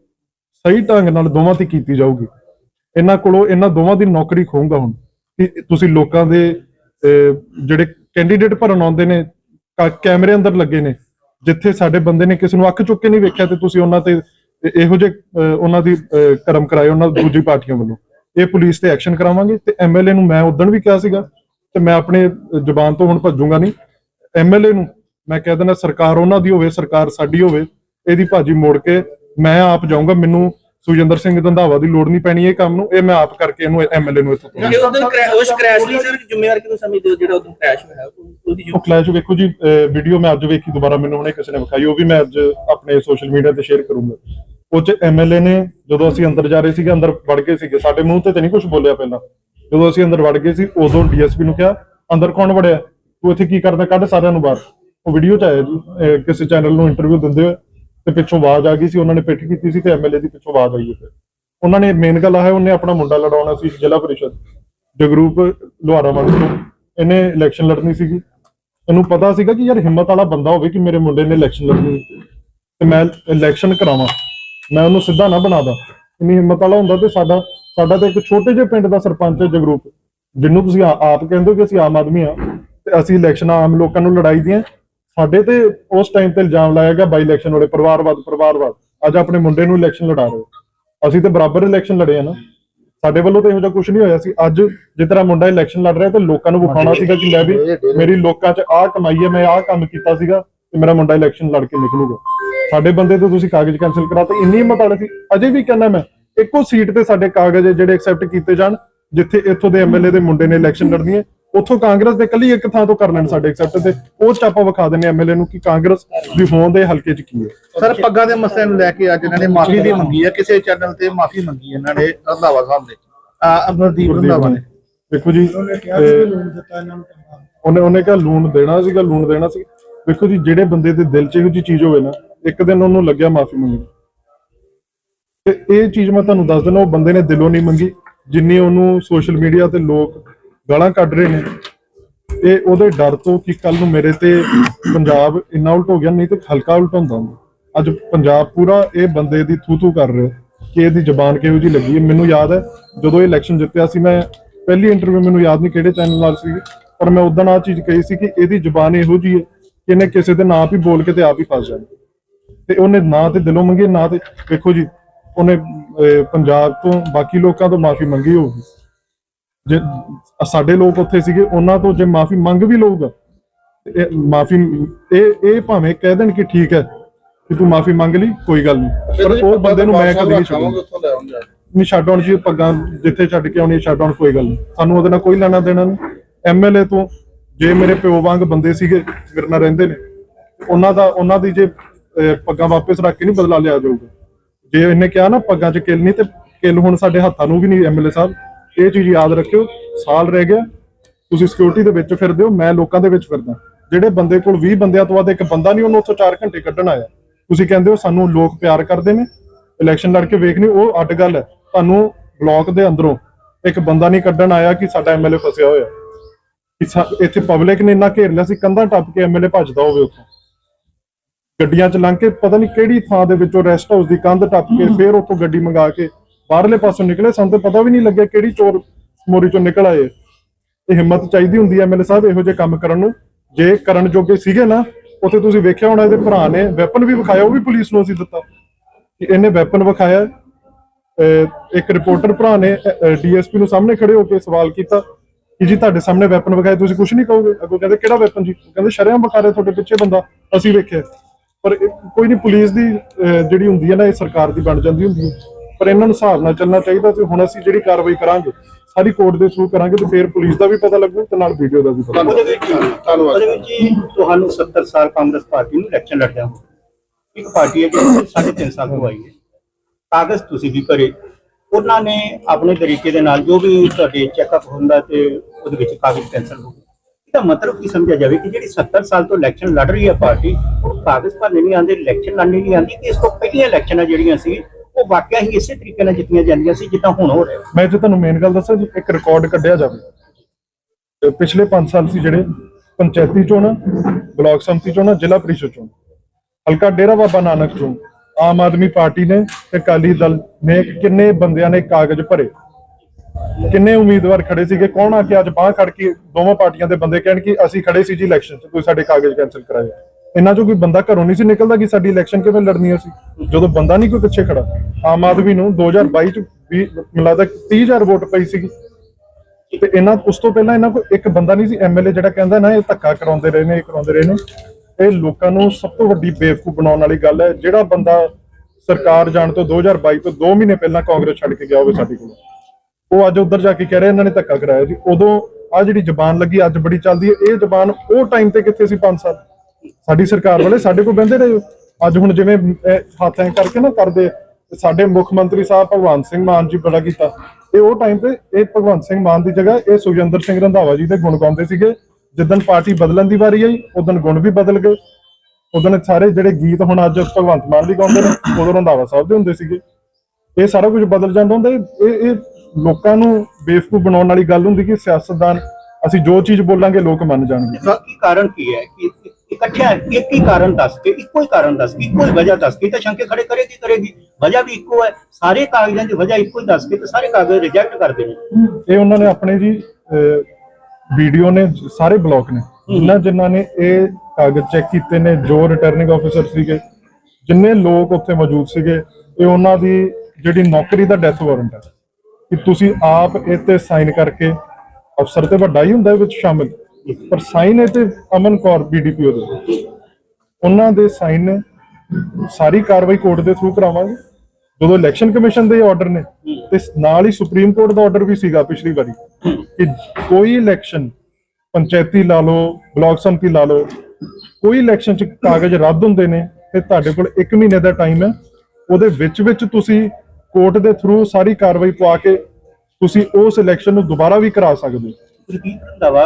ਸਹੀ ਢੰਗ ਨਾਲ ਦੋਵਾਂ ਤੇ ਕੀਤੀ ਜਾਊਗੀ। ਇਹਨਾਂ ਕੋਲੋਂ ਇਹਨਾਂ ਦੋਵਾਂ ਦੀ ਨੌਕਰੀ ਖੋਊਗਾ ਹੁਣ। ਤੁਸੀਂ ਲੋਕਾਂ ਦੇ ਜਿਹੜੇ ਕੈਂਡੀਡੇਟ ਭਰਨ ਆਉਂਦੇ ਨੇ ਕਾ- ਕੈਮਰੇ ਅੰਦਰ ਲੱਗੇ ਨੇ ਜਿੱਥੇ ਸਾਡੇ ਬੰਦੇ ਨੇ ਕਿਸੇ ਨੂੰ ਅੱਖ ਚੁੱਕ ਕੇ ਨਹੀਂ ਵੇਖਿਆ ਤੇ ਤੁਸੀਂ ਉਹਨਾਂ ਤੇ ਇਹੋ ਜਿਹੇ ਅਹ, ਉਹਨਾਂ ਦੀ ਅਹ, ਕਰਮ ਕਰਾਏ ਉਹਨਾਂ ਦੂਜੀ ਪਾਰਟੀਆਂ ਵੱਲੋਂ। ਇਹ ਪੁਲਿਸ ਤੇ ਐਕਸ਼ਨ ਕਰਾਵਾਂਗੇ ਤੇ ਐਮਐਲਏ ਨੂੰ ਮੈਂ ਉਦੋਂ ਵੀ ਕਿਹਾ ਸੀਗਾ ਤੇ ਮੈਂ ਆਪਣੇ ਜ਼ੁਬਾਨ ਤੋਂ ਹੁਣ ਭੱਜੂਗਾ ਨਹੀਂ। ਐਮਐਲਏ ਨੂੰ ਮੈਂ ਕਹਿ ਦਿੰਦਾ ਸਰਕਾਰ ਉਹਨਾਂ ਦੀ ਹੋਵੇ ਸਰਕਾਰ ਸਾਡੀ ਹੋਵੇ ਇਹਦੀ ਭਾਜੀ ਮੋੜ ਕੇ ਮੈਂ ਆਪ ਜਾਊਂਗਾ ਮੈਨੂੰ ਸੁਜਿੰਦਰ ਸਿੰਘ ਰੰਧਾਵਾ ਦੀ ਲੋੜ ਨਹੀਂ ਪੈਣੀ ਇਹ ਕੰਮ ਨੂੰ ਇਹ ਮੈਂ ਆਪ ਕਰਕੇ ਇਹਨੂੰ ਐਮਐਲਏ ਨੂੰ ਇੱਥੋਂ ਤੋਰਾਂਗਾ। ਜੇ ਉਦੋਂ ਕ੍ਰੈਸ਼ ਲਈ ਸਰ ਜ਼ਿੰਮੇਵਾਰ ਕਿਹਨੂੰ ਸਮਝਦੇ ਹੋ ਜਿਹੜਾ ਉਦੋਂ ਕ੍ਰੈਸ਼ ਹੋਇਆ? ਉਹ- ਉਹਦੀ ਉਹ ਕਲੈਸ਼ ਵੇਖੋ ਜੀ ਵੀਡੀਓ ਮੈਂ ਅੱਜ ਵੇਖੀ ਦੁਬਾਰਾ ਮੈਨੂੰ ਹੁਣੇ ਕਿਸੇ ਨੇ ਵਿਖਾਈ ਉਹ ਵੀ ਮੈਂ ਅੱਜ ਆਪਣੇ ਸੋਸ਼ਲ ਮੀਡੀਆ ਤੇ ਸ਼ੇਅਰ ਕਰੂੰਗਾ। ਉਹ ਚ ਐਮਐਲਏ ਨੇ, ਜਦੋਂ ਅਸੀਂ ਅੰਦਰ ਜਾ ਰਹੇ ਸੀਗੇ, ਅੰਦਰ ਵੜ ਗਏ ਸੀਗੇ, ਸਾਡੇ ਮੂੰਹ ਤੇ ਤੇ ਨਹੀਂ ਕੁਝ ਬੋਲਿਆ ਪਹਿਲਾਂ। ਜਦੋਂ ਅਸੀਂ ਅੰਦਰ ਵੜ ਗਏ ਸੀ, ਉਦੋਂ ਡੀਐਸਪੀ ਨੂੰ ਕਿਹਾ, ਅੰਦਰ ਕੌਣ ਵੜਿਆ? ਤੂੰ ਇੱਥੇ ਕੀ ਕਰਦਾ? ਕੱਢ ਸਾਰਿਆਂ ਨੂੰ ਬਾਹਰ। ਉਹ ਵੀਡੀਓ ਚ ਆਇਆ ਕਿਸੇ ਚੈਨਲ ਨੂੰ ਇੰਟਰਵਿਊ ਦਿੰਦੇ ਹੋਏ, ਤੇ ਪਿੱਛੋਂ ਆਵਾਜ਼ ਆ ਗਈ ਸੀ, ਉਹਨਾਂ ਨੇ ਪਿੱਠ ਕੀਤੀ ਸੀ ਤੇ ਐਮਐਲਏ ਦੀ ਪਿੱਛੋਂ ਆਵਾਜ਼ ਆਈ ਹੈ ਉਹਨਾਂ ਨੇ ਮੇਨ ਗੱਲ ਆ ਹੈ, ਉਹਨੇ ਆਪਣਾ ਮੁੰਡਾ ਲੜਾਉਣਾ ਸੀ, ਜ਼ਿਲ੍ਹਾ ਪਰਿਸ਼ਦ ਜਗਰੂਪ ਲੁਹਾਰਾ ਮੰਚ ਤੋਂ। ਇਹਨੇ ਇਲੈਕਸ਼ਨ ਲੜਨੀ ਸੀਗੀ। ਇਹਨੂੰ ਪਤਾ ਸੀਗਾ ਕਿ ਯਾਰ ਹਿੰਮਤ ਵਾਲਾ ਬੰਦਾ ਹੋਵੇ ਕਿ ਮੇਰੇ ਮੁੰਡੇ ਨੇ ਇਲੈਕਸ਼ਨ ਲੜਨੀ ਤੇ ਮੈਂ ਇਲੈਕਸ਼ਨ ਕਰਾਵਾਂ। ਮੈਂ ਉਹਨੂੰ ਸਿੱਧਾ ਨਾ ਬਣਾਦਾ ਇੰਨੀ ਹਿੰਮਤ ਵਾਲਾ ਹੁੰਦਾ ਤੇ ਸਾਡਾ ਸਾਡਾ ਤੇ ਇੱਕ ਛੋਟੇ ਜਿਹੇ ਪਿੰਡ ਦਾ ਸਰਪੰਚ ਹੈ ਜਗਰੂਪ ਜਿਹਨੂੰ ਤੁਸੀਂ ਆਪ ਕਹਿੰਦੇ ਹੋ ਕਿ ਅਸੀਂ ਆਮ ਆਦਮੀ ਆ ਤੇ ਅਸੀਂ ਇਲੈਕਸ਼ਨਾਂ ਆਮ ਲੋਕਾਂ ਨੂੰ ਲੜਾਈ ਦੀਆਂ ਸਾਡੇ ਤੇ ਉਸ ਟਾਈਮ ਤੇ ਇਲਜ਼ਾਮ ਲਾਇਆ ਗਿਆ ਬਾਈ ਇਲੈਕਸ਼ਨ ਵਾਲੇ ਪਰਿਵਾਰਵਾਦ ਪਰਿਵਾਰਵਾਦ। ਅੱਜ ਆਪਣੇ ਮੁੰਡੇ ਨੂੰ ਇਲੈਕਸ਼ਨ ਲੜਾ ਰਹੇ। ਅਸੀਂ ਤੇ ਬਰਾਬਰ ਇਲੈਕਸ਼ਨ ਲੜੇ ਆ ਨਾ। ਸਾਡੇ ਵੱਲੋਂ ਤਾਂ ਇਹੋ ਜਿਹਾ ਕੁਝ ਨਹੀਂ ਹੋਇਆ ਸੀ। ਅੱਜ ਜੇ ਤੇਰਾ ਮੁੰਡਾ ਇਲੈਕਸ਼ਨ ਲੜ ਰਿਹਾ ਤੇ ਲੋਕਾਂ ਨੂੰ ਵਿਖਾਉਣਾ ਸੀਗਾ ਕਿ ਲੈ ਵੀ ਮੇਰੀ ਲੋਕਾਂ 'ਚ ਆਹ ਕਮਾਈ ਹੈ ਮੈਂ ਆਹ ਕੰਮ ਕੀਤਾ ਸੀਗਾ ਤੇ ਮੇਰਾ ਮੁੰਡਾ ਇਲੈਕਸ਼ਨ ਲੜ ਕੇ ਨਿਕਲੂਗਾ। ਸਾਡੇ ਬੰਦੇ ਤੇ ਤੁਸੀਂ ਕਾਗਜ਼ ਕੈਨਸਲ ਕਰਾਤੇ ਇੰਨੀ ਹਿੰਮਤ ਵਾਲੇ ਸੀ। ਅਜੇ ਵੀ ਕਹਿੰਦਾ ਮੈਂ ਇੱਕੋ ਸੀਟ ਤੇ ਸਾਡੇ ਕਾਗਜ਼ ਜਿਹੜੇ ਐਕਸੈਪਟ ਕੀਤੇ ਜਾਣ ਜਿੱਥੇ ਇੱਥੋਂ ਦੇ ਐਮਐਲਏ ਦੇ ਮੁੰਡੇ ਨੇ ਇਲੈਕਸ਼ਨ ਲੜਨੀ ਹੈ ਉੱਥੋਂ ਕਾਂਗਰਸ ਦੇ ਕੱਲੀ ਇੱਕ ਥਾਂ ਤੋਂ ਕਰ ਲੈਣ ਸਾਡੇ ਐਕਸੈਪਟ ਤੇ। ਉਹ ਚਾਪਾ ਵਿਖਾ ਦਿੰਨੇ ਐਮਐਲਏ ਨੂੰ ਕਿ ਕਾਂਗਰਸ ਵੀ ਹੋਣ ਦੇ ਹਲਕੇ 'ਚ ਕੀ ਹੈ। ਸਰ ਪੱਗਾਂ ਦੇ ਮਸਲੇ ਨੂੰ ਲੈ ਕੇ ਅੱਜ ਇਹਨਾਂ ਨੇ ਮਾਫੀ ਵੀ ਮੰਗੀ ਹੈ। ਕਿਸੇ ਚੈਨਲ ਤੇ ਮਾਫੀ ਮੰਗੀ ਇਹਨਾਂ ਨੇ ਰੰਧਾਵਾ ਸਾਹਿਬ ਨੇ। ਅਮਰਦੀਪ ਰੰਧਾਵਾ ਨੇ। ਦੇਖੋ ਜੀ ਉਹਨੇ ਉਹਨੇ ਕਿਹਾ ਲੂਣ ਦੇਣਾ ਸੀਗਾ ਲੂਣ ਦੇਣਾ ਸੀ। ਦੇਖੋ ਜੀ ਜਿਹੜੇ ਬੰਦੇ ਦੇ ਦਿਲ 'ਚ ਇਹੋ ਜੀ ਚੀਜ਼ ਹੋਵੇ ਨਾ ਇੱਕ ਦਿਨ ਉਹਨੂੰ ਲੱਗਿਆ ਮਾਫੀ ਮੰਗਣ ਤੇ ਇਹ ਚੀਜ਼ ਮੈਂ ਤੁਹਾਨੂੰ ਦੱਸ ਦਿੰਦਾ, ਉਹ ਬੰਦੇ ਨੇ ਦਿਲੋਂ ਨਹੀਂ ਮੰਗੀ। ਜਿੰਨੀ ਉਹਨੂੰ ਸੋਸ਼ਲ ਮੀਡੀਆ ਤੇ ਲੋਕ ਗਾਲਾਂ ਕੱਢ ਰਹੇ ਨੇ ਇਹ ਉਹਦੇ ਡਰ ਤੋਂ ਕਿ ਕੱਲ ਨੂੰ ਮੇਰੇ ਤੇ ਪੰਜਾਬ ਇੰਨਾ ਉਲਟ ਹੋ ਗਿਆ, ਨਹੀਂ ਤੇ ਹਲਕਾ ਉਲਟ ਹੁੰਦਾ ਅੱਜ ਪੰਜਾਬ ਪੂਰਾ ਇਹ ਬੰਦੇ ਦੀ ਥੂ ਥੂ ਕਰ ਰਿਹਾ, ਕਿ ਇਹਦੀ ਜ਼ਬਾਨ ਕਿਹੋ ਜੀ ਲੱਗੀ ਮੈਨੂੰ ਯਾਦ ਹੈ, ਜਦੋਂ ਇਹ ਇਲੈਕਸ਼ਨ ਜਿੱਤਿਆ ਸੀ, ਮੈਂ ਪਹਿਲੀ ਇੰਟਰਵਿਊ ਮੈਨੂੰ ਯਾਦ ਨਹੀਂ ਕਿਹੜੇ ਚੈਨਲ ਨਾਲ ਸੀ ਪਰ ਮੈਂ ਉਦੋਂ ਆ ਚੀਜ਼ ਕਹੀ ਸੀ ਕਿ ਇਹਦੀ ਜ਼ਬਾਨ ਇਹੋ ਜੀ ਹੈ ਕਿ ਇਹਨੇ ਕਿਸੇ ਦੇ ਨਾਂ ਵੀ ਬੋਲ ਕੇ ਤੇ ਆਪ ਹੀ ਫਸ ਜਾਣਾ। ਤੇ ਉਹਨੇ ਨਾ ਤੇ ਦਿਲੋਂ ਮੰਗੀ ਨਾ ਤੇ ਵੇਖੋ ਜੀ ਉਹਨੇ ਪੰਜਾਬ ਤੋਂ ਬਾਕੀ ਲੋਕਾਂ ਤੋਂ ਮਾਫੀ ਮੰਗੀ ਹੋਊਗੀ। ਜੇ ਸਾਡੇ ਲੋਕ ਉੱਥੇ ਸੀਗੇ ਉਹਨਾਂ ਤੋਂ ਜੇ ਮਾਫੀ ਮੰਗ ਵੀ ਲਊਗਾ ਮਾਫੀ ਇਹ ਇਹ ਭਾਵੇਂ ਕਹਿ ਦੇਣ ਕਿ ਠੀਕ ਹੈ ਕਿ ਤੂੰ ਮਾਫੀ ਮੰਗ ਲਈ ਕੋਈ ਗੱਲ ਨਹੀਂ। ਪਰ ਉਹ ਬੰਦੇ ਨੂੰ ਮੈਂ ਕਦੇ ਨਹੀਂ ਛੱਡੂਗਾ ਉੱਥੋਂ ਲੈ ਆਉਂਗਾ ਨਹੀਂ ਛੱਡ ਆਉਣ ਜੀ ਪੱਗਾਂ ਜਿੱਥੇ ਛੱਡ ਕੇ ਆਉਣੀ ਛੱਡ ਆਉਣ ਕੋਈ ਗੱਲ ਨਹੀਂ। ਸਾਨੂੰ ਉਹਦੇ ਨਾਲ ਕੋਈ ਲੈਣਾ ਦੇਣਾ ਨਹੀਂ। ਐਮਐਲਏ ਤੋਂ ਜੇ ਮੇਰੇ ਪਿਓ ਵਾਂਗ ਬੰਦੇ ਸੀਗੇ ਮੇਰੇ ਨਾਲ ਰਹਿੰਦੇ ਨੇ ਉਹਨਾਂ ਦਾ ਉਹਨਾਂ ਦੀ ਜੇ ਪੱਗਾਂ ਵਾਪਸ ਰੱਖ ਕੇ ਨਹੀਂ ਬਦਲਾ ਲਿਆ ਜਾਊਗਾ। ਜੇ ਇਹਨੇ ਕਿਹਾ ਨਾ ਪੱਗਾਂ 'ਚ ਕਿੱਲ ਨਹੀਂ ਤੇ ਕਿੱਲ ਹੁਣ ਸਾਡੇ ਹੱਥਾਂ ਨੂੰ ਵੀ ਨਹੀਂ ਐਮਐਲਏ ਸਾਹਿਬ। ਇਹ ਚੀਜ਼ ਯਾਦ ਰੱਖਿਓ, ਸਾਲ ਰਹਿ ਗਿਆ। ਤੁਸੀਂ ਸਿਕਿਉਰਿਟੀ ਦੇ ਵਿੱਚ ਫਿਰਦੇ ਹੋ, ਮੈਂ ਲੋਕਾਂ ਦੇ ਵਿੱਚ ਫਿਰਦਾ। ਜਿਹੜੇ ਬੰਦੇ ਕੋਲ 20 ਬੰਦਿਆਂ ਤੋਂ ਵੱਧ ਇੱਕ ਬੰਦਾ ਨਹੀਂ, ਉਹਨੂੰ ਉੱਥੋਂ 4 ਘੰਟੇ ਕੱਢਣ ਆਇਆ। ਤੁਸੀਂ ਕਹਿੰਦੇ ਹੋ ਸਾਨੂੰ ਲੋਕ ਪਿਆਰ ਕਰਦੇ ਨੇ ਇਲੈਕਸ਼ਨ ਲੜ ਕੇ ਵੇਖ ਉਹ ਅੱਡ ਗੱਲ ਹੈ। ਤੁਹਾਨੂੰ ਬਲਾਕ ਦੇ ਅੰਦਰੋਂ ਇੱਕ ਬੰਦਾ ਨਹੀਂ ਕੱਢਣ ਆਇਆ ਕਿ ਸਾਡਾ ਐਮਐਲਏ ਫਸਿਆ ਹੋਇਆ। ਇੱਥੇ ਪਬਲਿਕ ਨੇ ਇੰਨਾ ਘੇਰ ਲਿਆ ਸੀ, ਕੰਧਾਂ ਟੱਪ ਕੇ ਐਮਐਲਏ ਭੱਜਦਾ ਹੋਵੇ ਉੱਥੋਂ। ਗੱਡੀਆਂ ਚ ਲੰਘ ਕੇ ਪਤਾ ਨਹੀਂ ਕਿਹੜੀ ਥਾਂ ਦੇ ਵਿੱਚੋਂ ਰੈਸਟ ਹਾਊਸ ਦੀ ਕੰਧ ਟੱਪ ਕੇ ਫੇਰ ਉੱਥੋਂ ਗੱਡੀ ਮੰਗਾ ਕੇ ਬਾਹਰਲੇ ਪਾਸੋਂ ਨਿਕਲੇ। ਸਾਨੂੰ ਤਾਂ ਪਤਾ ਵੀ ਨਹੀਂ ਲੱਗਿਆ ਕਿਹੜੀ ਚੋਰ ਮੋਰੀ ਚੋਂ ਨਿਕਲ ਆਏ। ਇਹ ਹਿੰਮਤ ਚਾਹੀਦੀ ਹੁੰਦੀ ਹੈ ਐਮਐਲਏ ਸਾਹਿਬ ਇਹੋ ਜਿਹੇ ਕੰਮ ਕਰਨ ਨੂੰ। ਜੇ ਕਰਨ ਜੋਗੇ ਸੀਗੇ ਨਾ ਉੱਥੇ ਤੁਸੀਂ ਵੇਖਿਆ ਹੋਣਾ ਇਹਦੇ ਭਰਾ ਨੇ ਵੈਪਨ ਵੀ ਵਿਖਾਇਆ ਉਹ ਵੀ ਪੁਲਿਸ ਨੂੰ ਅਸੀਂ ਦਿੱਤਾ। ਕਿ ਇਹਨੇ ਵੈਪਨ ਵਿਖਾਇਆ। ਇੱਕ ਰਿਪੋਰਟਰ ਭਰਾ ਨੇ ਡੀਐਸਪੀ ਨੂੰ ਸਾਹਮਣੇ ਖੜੇ ਹੋ ਕੇ ਸਵਾਲ ਕੀਤਾ ਕਿ ਜੀ ਤੁਹਾਡੇ ਸਾਹਮਣੇ ਵੈਪਨ ਵਿਖਾਏ ਤੁਸੀਂ ਕੁਝ ਨਹੀਂ ਕਹੋਗੇ? ਅੱਗੋਂ ਕਹਿੰਦੇ ਕਿਹੜਾ ਵੈਪਨ ਜੀ? ਕਹਿੰਦੇ ਸ਼ਰੇਆਮ ਵਿਖਾ ਰਿਹਾ ਤੁਹਾਡੇ ਪਿੱਛੇ ਬੰਦਾ ਅਸੀਂ ਵੇਖਿਆ ਪਰ ਕੋਈ ਨਹੀਂ ਪੁਲਿਸ ਦੀ ਜਿਹੜੀ ਹੁੰਦੀ ਹੈ ਨਾ ਇਹ ਸਰਕਾਰ ਦੀ ਬਣ ਜਾਂਦੀ ਹੁੰਦੀ ਹੈ। ਪਰ ਇਹਨਾਂ ਨੂੰ ਹਿਸਾਬ ਨਾਲ ਚੱਲਣਾ ਚਾਹੀਦਾ ਤੇ ਹੁਣ ਅਸੀਂ ਜਿਹੜੀ ਕਾਰਵਾਈ ਕਰਾਂਗੇ ਸਾਰੀ ਕੋਰਟ ਦੇ ਥਰੂ ਕਰਾਂਗੇ ਤੇ ਫਿਰ ਪੁਲਿਸ ਦਾ ਵੀ ਪਤਾ ਲੱਗੂ ਤੇ ਨਾਲ ਵੀਡੀਓ ਦਾ ਵੀ ਪਤਾ ਧੰਨਵਾਦ। ਹੀ ਤੁਹਾਨੂੰ 70 ਸਾਲ ਕਾਂਗਰਸ ਪਾਰਟੀ ਨੂੰ ਇਲੈਕਸ਼ਨ ਲੜਦਿਆਂ ਹੋ ਇੱਕ ਪਾਰਟੀ ਹੈ ਜਿਹੜੀ ਸਾਢੇ ਤਿੰਨ ਸਾਲ ਤੋਂ ਆਈ ਹੈ। ਕਾਗਜ਼ ਤੁਸੀਂ ਵੀ ਭਰੇ। ਉਹਨਾਂ ਨੇ ਆਪਣੇ ਤਰੀਕੇ ਦੇ ਨਾਲ ਜੋ ਵੀ ਤੁਹਾਡੇ ਚੈੱਕਅਪ ਹੁੰਦਾ ਤੇ ਉਹਦੇ ਵਿੱਚ ਕਾਗਜ਼ ਕੈਂਸਲ ਹੋ ਗਏ। ਇਹਦਾ ਮਤਲਬ ਕੀ ਸਮਝਿਆ ਜਾਵੇ ਕਿ ਜਿਹੜੀ 70 ਸਾਲ ਤੋਂ ਇਲੈਕਸ਼ਨ ਲੜ ਰਹੀ ਹੈ ਪਾਰਟੀ, ਉਹ ਕਾਗਜ਼ ਭਰਨੇ ਨਹੀਂ ਆਉਂਦੇ ਇਲੈਕਸ਼ਨ ਲੜਨੀ ਨਹੀਂ ਆਉਂਦੀ ਕਿ ਇਸ ਤੋਂ ਪਹਿਲੀਆਂ ਇਲੈਕਸ਼ਨਾਂ ਜਿਹੜੀਆਂ ਸੀ, ਉਹ ਵਾਕਿਆ ਹੀ ਇਸੇ ਤਰੀਕੇ ਨਾਲ ਜਿੱਤੀਆਂ ਜਾਂਦੀਆਂ ਸੀ ਜਿੱਦਾਂ ਹੁਣ ਹੋ ਰਿਹਾ। ਮੈਂ ਜੇ ਤੁਹਾਨੂੰ ਮੇਨ ਗੱਲ ਦੱਸਾਂ ਜੀ, ਇੱਕ ਰਿਕਾਰਡ ਕੱਢਿਆ ਜਾਵੇ। ਪਿਛਲੇ 5 ਸਾਲ ਸੀ ਜਿਹੜੇ, ਪੰਚਾਇਤੀ ਚੋਣ, ਬਲਾਕ ਸੰਮਤੀ ਚੋਣ, ਜ਼ਿਲ੍ਹਾ ਪ੍ਰੀਸ਼ਦ ਚੋਣ। ਹਲਕਾ ਡੇਰਾ ਬਾਬਾ ਨਾਨਕ ਚੋਣ। ਆਮ ਆਦਮੀ ਪਾਰਟੀ ਨੇ ਤੇ ਅਕਾਲੀ ਦਲ ਨੇ ਕਿੰਨੇ ਬੰਦਿਆਂ ਨੇ ਕਾਗਜ਼ ਭਰੇ? ਕਿੰਨੇ ਉਮੀਦਵਾਰ ਖੜੇ ਸੀਗੇ? ਕੌਣ ਆ ਕੇ ਅੱਜ ਬਾਹ ਖੜ ਕੇ ਦੋਵਾਂ ਪਾਰਟੀਆਂ ਦੇ ਬੰਦੇ ਕਹਿਣ ਕਿ ਅਸੀਂ ਖੜੇ ਸੀ ਜੀ ਇਲੈਕਸ਼ਨ 'ਚ, ਕੋਈ ਸਾਡੇ ਕਾਗਜ਼ ਕੈਨਸਲ ਕਰਾਏ। ਇਹਨਾਂ ਚੋਂ ਕੋਈ ਬੰਦਾ ਘਰੋਂ ਨਹੀਂ ਸੀ ਨਿਕਲਦਾ ਕਿ ਸਾਡੀ ਇਲੈਕਸ਼ਨ ਕਿਵੇਂ ਲੜਨੀ ਅਸੀਂ? ਜਦੋਂ ਬੰਦਾ ਨਹੀਂ ਕੋਈ ਪਿੱਛੇ ਖੜਾ, ਆਮ ਆਦਮੀ ਨੂੰ 2022 ਚ ਵੀ ਮੈਨੂੰ 30000 ਵੋਟ ਪਈ ਸੀਗੀ। ਤੇ ਇਹਨਾਂ, ਉਸ ਤੋਂ ਪਹਿਲਾਂ ਇਹਨਾਂ ਕੋਲ ਇੱਕ ਬੰਦਾ ਨਹੀਂ ਸੀ ਐਮਐਲਏ ਜਿਹੜਾ ਕਹਿੰਦਾ ਨਾ ਇਹ ਧੱਕਾ ਕਰਾਉਂਦੇ ਰਹੇ ਨੇ, ਇਹ ਕਰਾਉਂਦੇ ਰਹੇ ਨੇ। ਇਹ ਲੋਕਾਂ ਨੂੰ ਸਭ ਤੋਂ ਵੱਡੀ ਬੇਵਕੂਫ ਬਣਾਉਣ ਵਾਲੀ ਗੱਲ ਹੈ, ਜਿਹੜਾ ਬੰਦਾ ਸਰਕਾਰ ਜਾਣ ਤੋਂ 2022 ਤੋਂ 2 ਮਹੀਨੇ ਪਹਿਲਾਂ ਕਾਂਗਰਸ ਛੱਡ ਕੇ ਗਿਆ ਹੋਵੇ ਸਾਡੇ ਕੋਲ ਉਹ ਅੱਜ ਉੱਧਰ ਜਾ ਕੇ ਕਹਿ ਰਹੇ, ਇਹਨਾਂ ਨੇ ਧੱਕਾ ਕਰਾਇਆ ਜੀ। ਉਦੋਂ ਆ ਜਿਹੜੀ ਜ਼ਬਾਨ ਲੱਗੀ, ਅੱਜ ਬੜੀ ਚੱਲਦੀ ਹੈ। ਇਹ ਜ਼ਬਾਨ ਉਹ ਟਾਈਮ ਤੇ ਕਿੱਥੇ ਸੀ 5 ਸਾਲ? ਸਾਡੀ ਸਰਕਾਰ ਵਾਲੇ ਸਾਡੇ ਕੋਲ ਬਹਿੰਦੇ ਰਹੇ ਅੱਜ ਹੁਣ ਜਿਵੇਂ ਹੱਥ ਐਂ ਕਰਕੇ ਨਾ ਕਰਦੇ, ਸਾਡੇ ਮੁੱਖ ਮੰਤਰੀ ਸਾਹਿਬ ਭਗਵੰਤ ਸਿੰਘ ਮਾਨ ਜੀ ਬੜਾ ਕੀਤਾ। ਇਹ ਉਹ ਟਾਈਮ ਤੇ, ਇਹ ਭਗਵੰਤ ਸਿੰਘ ਮਾਨ ਦੀ ਜਗ੍ਹਾ, ਇਹ ਸੁਖਜਿੰਦਰ ਸਿੰਘ ਰੰਧਾਵਾ ਜੀ ਦੇ ਗੁਣ ਗਾਉਂਦੇ ਸੀਗੇ। ਜਿੱਦਣ ਪਾਰਟੀ ਬਦਲਣ ਦੀ ਵਾਰੀ ਆਈ, ਉਦੋਂ ਗੁਣ ਵੀ ਬਦਲ ਗਏ। ਉਦੋਂ ਸਾਰੇ ਜਿਹੜੇ ਗੀਤ ਹੁਣ ਅੱਜ ਭਗਵੰਤ ਮਾਨ ਦੀ ਗਾਉਂਦੇ ਨੇ, ਉਦੋਂ ਰੰਧਾਵਾ ਸਾਹਿਬ ਦੇ ਹੁੰਦੇ ਸੀਗੇ। ਇਹ ਸਾਰਾ ਕੁਝ ਬਦਲ ਜਾਂਦਾ ਹੁੰਦਾ, ਇਹ ਇਹ ਲੋਕਾਂ ਨੂੰ ਬੇਵਕੂਫ ਬਣਾਉਣ ਵਾਲੀ ਗੱਲ ਹੁੰਦੀ ਕਿ ਸਿਆਸਤਦਾਨ ਅਸੀਂ ਜੋ ਚੀਜ਼ ਬੋਲਾਂਗੇ ਲੋਕ ਮੰਨ ਜਾਣਗੇ। ਕੀ ਕਾਰਨ ਕੀ ਹੈ? ਕਿ ਇਕੱਠਿਆਂ ਇੱਕ ਹੀ ਕਾਰਨ ਦੱਸ ਕੇ ਇੱਕੋ ਹੀ ਕਾਰਨ ਦੱਸ ਕੇ ਇੱਕੋ ਹੀ ਵਜ੍ਹਾ ਦੱਸ ਕੇ ਤਾਂ ਸ਼ੰਕੇ ਖੜੇ ਕਰੇਗੀ ਕਰੇਗੀ। ਵਜ੍ਹਾ ਵੀ ਇੱਕੋ ਹੈ ਸਾਰੇ ਕਾਗਜ਼ਾਂ ਦੀ ਵਜ੍ਹਾ ਇੱਕੋ ਹੀ ਦੱਸ ਕੇ ਤੇ ਸਾਰੇ ਕਾਗਜ਼ ਰਿਜੈਕਟ ਕਰ ਦੇਣੇ। ਇਹ ਉਹਨਾਂ ਨੇ ਆਪਣੇ ਜੀ ਵੀਡੀਓ ਨੇ ਸਾਰੇ ਬਲੌਕ ਨੇ। ਜਿਨ੍ਹਾਂ ਜਿਨ੍ਹਾਂ ਨੇ ਇਹ ਕਾਗਜ਼ ਚੈੱਕ ਕੀਤੇ ਨੇ ਜੋ ਰਿਟਰਨਿੰਗ ਆਫੀਸਰ ਸੀਗੇ ਜਿੰਨੇ ਲੋਕ ਉੱਥੇ ਮੌਜੂਦ ਸੀਗੇ ਇਹ ਉਹਨਾਂ ਦੀ ਜਿਹੜੀ ਨੌਕਰੀ ਦਾ ਡੈਥ ਵਾਰੰਟ ਹੈ। ਕਿ ਤੁਸੀਂ ਆਪ ਇਹ ਤੇ ਸਾਈਨ ਕਰਕੇ ਅਫਸਰ ਤੇ ਵੱਡਾ ਹੀ ਹੁੰਦਾ ਵਿੱਚ ਸ਼ਾਮਿਲ। ਪਰ ਸਾਈਨ ਇਹ ਤੇ ਅਮਨ ਕੌਰ ਬੀਡੀਪੀਓ ਦੇ ਉਹਨਾਂ ਦੇ ਸਾਈਨ ਸਾਰੀ ਕਾਰਵਾਈ ਕੋਰਟ ਦੇ ਥਰੂ ਕਰਾਵਾਂਗੇ। ਜਦੋਂ ਇਲੈਕਸ਼ਨ ਕਮਿਸ਼ਨ ਦੇ ਆਰਡਰ ਨੇ, ਤੇ ਨਾਲ ਹੀ ਸੁਪਰੀਮ ਕੋਰਟ ਦਾ ਆਰਡਰ ਵੀ ਸੀਗਾ ਪਿਛਲੀ ਵਾਰੀ ਕਿ ਕੋਈ ਇਲੈਕਸ਼ਨ ਪੰਚਾਇਤੀ ਲਾ ਲਓ, ਬਲਾਕ ਸੰਮਤੀ ਲਾ ਲਓ, ਕੋਈ ਇਲੈਕਸ਼ਨ ਚ ਕਾਗਜ਼ ਰੱਦ ਹੁੰਦੇ ਨੇ, ਤੇ ਤੁਹਾਡੇ ਕੋਲ 1 ਮਹੀਨੇ ਦਾ ਟਾਈਮ ਹੈ। ਉਹਦੇ ਵਿੱਚ ਵਿੱਚ ਤੁਸੀਂ ਕੋਰਟ ਦੇ ਥਰੂ ਸਾਰੀ ਕਾਰਵਾਈ ਪਵਾ ਕੇ ਤੁਸੀਂ ਉਸ ਇਲੈਕਸ਼ਨ ਨੂੰ ਦੁਬਾਰਾ ਵੀ ਕਰਾ ਸਕਦੇ ਹੋ। ਰਣਜੀਤ ਰੰਧਾਵਾ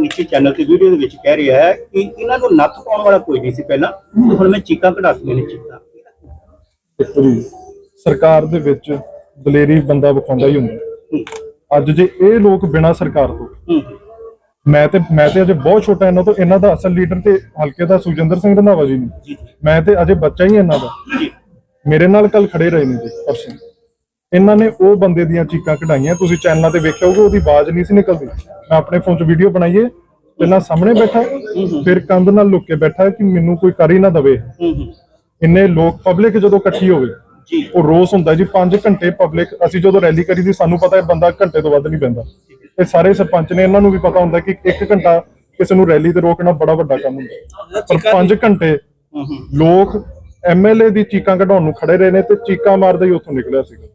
ਨੀਚੇ ਚੈਨਲ ਤੇ ਵੀਡੀਓ ਦੇ ਵਿੱਚ ਕਹਿ ਰਿਹਾ ਹੈ ਕਿ ਇਹਨਾਂ ਨੂੰ ਨੱਥ ਪਾਉਣ ਵਾਲਾ ਕੋਈ ਨਹੀਂ ਸੀ ਪਹਿਲਾਂ। ਹੁਣ ਮੈਂ ਚੀਕਾਂ ਕਢਾਤੀਆਂ ਨੇ ਚੀਕਾਂ। ਦੇਖੋ ਜੀ ਸਰਕਾਰ ਦੇ ਵਿੱਚ ਦਲੇਰੀ ਬੰਦਾ ਵਿਖਾਉਂਦਾ ਹੀ ਹੁੰਦਾ। ਅੱਜ ਜੇ ਇਹ ਲੋਕ ਬਿਨਾਂ ਸਰਕਾਰ ਤੋਂ ਮੈਂ ਤੇ ਮੈਂ ਤੇ ਅਜੇ ਬਹੁਤ ਛੋਟਾ ਇਹਨਾਂ ਤੋਂ ਇਹਨਾਂ ਦਾ ਅਸਲ ਲੀਡਰ ਤੇ ਹਲਕੇ ਦਾ ਸੁਖਜਿੰਦਰ ਸਿੰਘ ਰੰਧਾਵਾ ਜੀ ਨੇ। ਮੈਂ ਤੇ ਅਜੇ ਬੱਚਾ ਹੀ ਇਹਨਾਂ ਦਾ। ਮੇਰੇ ਨਾਲ ਕੱਲ ਖੜੇ ਰਹੇ ਨੇ ਜੀ ਪਰਸਨ ਇਹਨਾਂ ਨੇ ਉਹ ਬੰਦੇ ਦੀਆਂ ਚੀਕਾਂ ਕਢਾਈਆਂ। ਤੁਸੀਂ ਚੈਨਲਾਂ ਤੇ ਵੇਖਿਆ ਹੋਊਗਾ ਉਹਦੀ ਆਵਾਜ਼ ਨਹੀਂ ਸੀ ਨਿਕਲਦੀ। ਮੈਂ ਆਪਣੇ ਫੋਨ 'ਚ ਵੀਡੀਓ ਬਣਾਈਏ। ਪਹਿਲਾਂ ਸਾਹਮਣੇ ਬੈਠਾ ਫਿਰ ਕੰਧ ਨਾਲ ਲੁੱਕ ਕੇ ਬੈਠਾ ਕਿ ਮੈਨੂੰ ਕੋਈ ਕਰ ਹੀ ਨਾ ਦਵੇ। ਇੰਨੇ ਲੋਕ ਪਬਲਿਕ ਜਦੋਂ ਇਕੱਠੀ ਹੋਵੇ ਉਹ ਰੋਸ ਹੁੰਦਾ ਜੀ 5 ਘੰਟੇ ਪਬਲਿਕ ਅਸੀਂ ਜਦੋਂ ਰੈਲੀ ਕਰੀ ਸੀ ਸਾਨੂੰ ਪਤਾ ਹੈ ਬੰਦਾ ਘੰਟੇ ਤੋਂ ਵੱਧ ਨਹੀਂ ਪੈਂਦਾ। ਇਹ ਸਾਰੇ ਸਰਪੰਚ ਨੇ ਇਹਨਾਂ ਨੂੰ ਵੀ ਪਤਾ ਹੁੰਦਾ ਕਿ 1 ਘੰਟਾ ਕਿਸੇ ਨੂੰ ਰੈਲੀ ਤੇ ਰੋਕਣਾ ਬੜਾ ਵੱਡਾ ਕੰਮ ਹੁੰਦਾ। ਪਰ 5 ਘੰਟੇ ਲੋਕ ਐਮਐਲਏ ਦੀ ਚੀਕਾਂ ਕਢਾਉਣ ਨੂੰ ਖੜੇ ਰਹੇ ਨੇ ਤੇ ਚੀਕਾਂ ਮਾਰਦਾ ਹੀ ਉੱਥੋਂ ਨਿਕਲਿਆ ਸੀਗਾ।